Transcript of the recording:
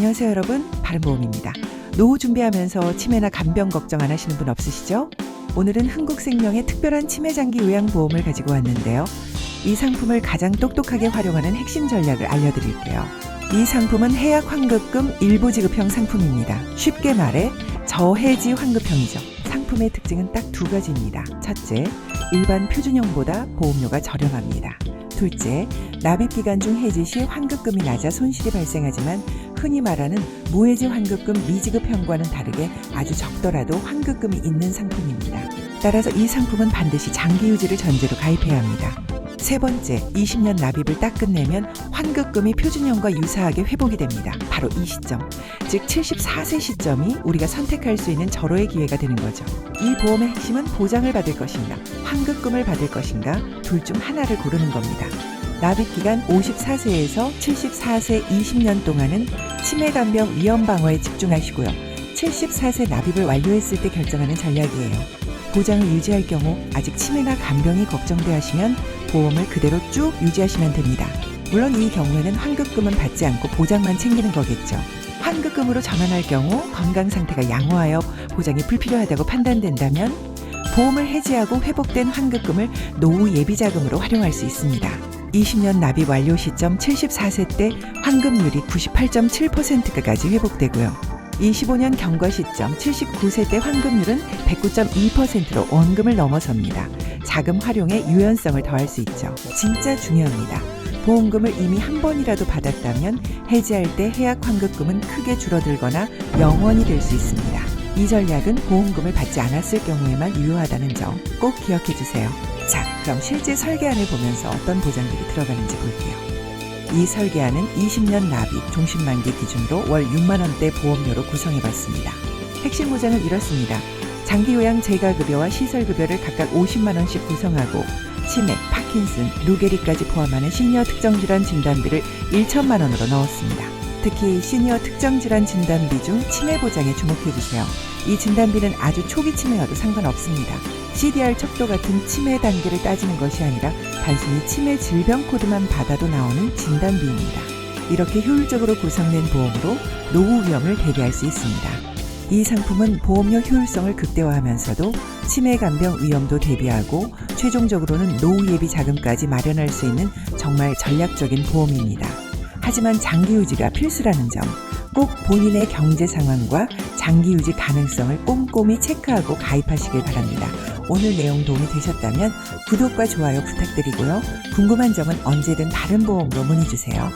안녕하세요 여러분 바른보험입니다. 노후 준비하면서 치매나 간병 걱정 안 하시는 분 없으시죠? 오늘은 흥국생명의 특별한 치매 장기 요양보험을 가지고 왔는데요. 이 상품을 가장 똑똑하게 활용하는 핵심 전략을 알려드릴게요. 이 상품은 해약 환급금 일부 지급형 상품입니다. 쉽게 말해 저해지 환급형이죠. 상품의 특징은 딱 두 가지입니다. 첫째, 일반 표준형보다 보험료가 저렴합니다. 둘째, 납입 기간 중 해지 시 환급금이 낮아 손실이 발생하지만 흔히 말하는 무해지 환급금 미지급형과는 다르게 아주 적더라도 환급금이 있는 상품입니다. 따라서 이 상품은 반드시 장기 유지를 전제로 가입해야 합니다. 세 번째, 20년 납입을 딱 끝내면 환급금이 표준형과 유사하게 회복이 됩니다. 바로 이 시점, 즉 74세 시점이 우리가 선택할 수 있는 절호의 기회가 되는 거죠. 이 보험의 핵심은 보장을 받을 것인가, 환급금을 받을 것인가 둘 중 하나를 고르는 겁니다. 납입 기간 54세에서 74세 20년 동안은 치매 간병 위험 방어에 집중하시고요. 74세 납입을 완료했을 때 결정하는 전략이에요. 보장을 유지할 경우 아직 치매나 간병이 걱정돼 하시면 보험을 그대로 쭉 유지하시면 됩니다. 물론 이 경우에는 환급금은 받지 않고 보장만 챙기는 거겠죠. 환급금으로 전환할 경우 건강 상태가 양호하여 보장이 불필요하다고 판단된다면 보험을 해지하고 회복된 환급금을 노후 예비자금으로 활용할 수 있습니다. 20년 납입 완료 시점 74세 때 환급률이 98.7%까지 회복되고요. 25년 경과 시점 79세 때 환급률은 109.2%로 원금을 넘어섭니다. 자금 활용에 유연성을 더할 수 있죠. 진짜 중요합니다. 보험금을 이미 한 번이라도 받았다면 해지할 때 해약 환급금은 크게 줄어들거나 영원이 될수 있습니다. 이 전략은 보험금을 받지 않았을 경우에만 유효하다는 점 꼭 기억해 주세요. 자, 그럼 실제 설계안을 보면서 어떤 보장들이 들어가는지 볼게요. 이 설계안은 20년 납입 종신만기 기준으로 월 6만 원대 보험료로 구성해 봤습니다. 핵심 보장은 이렇습니다. 장기 요양 재가급여와 시설급여를 각각 50만 원씩 구성하고 치매, 파킨슨, 루게리까지 포함하는 시니어 특정질환 진단비를 1천만 원으로 넣었습니다. 특히 시니어 특정 질환 진단비 중 치매 보장에 주목해 주세요. 이 진단비는 아주 초기 치매와도 상관없습니다. CDR 척도 같은 치매 단계를 따지는 것이 아니라 단순히 치매 질병 코드만 받아도 나오는 진단비입니다. 이렇게 효율적으로 구성된 보험으로 노후 위험을 대비할 수 있습니다. 이 상품은 보험료 효율성을 극대화하면서도 치매 간병 위험도 대비하고 최종적으로는 노후 예비 자금까지 마련할 수 있는 정말 전략적인 보험입니다. 하지만 장기 유지가 필수라는 점, 꼭 본인의 경제 상황과 장기 유지 가능성을 꼼꼼히 체크하고 가입하시길 바랍니다. 오늘 내용 도움이 되셨다면 구독과 좋아요 부탁드리고요. 궁금한 점은 언제든 다른 보험으로 문의 주세요.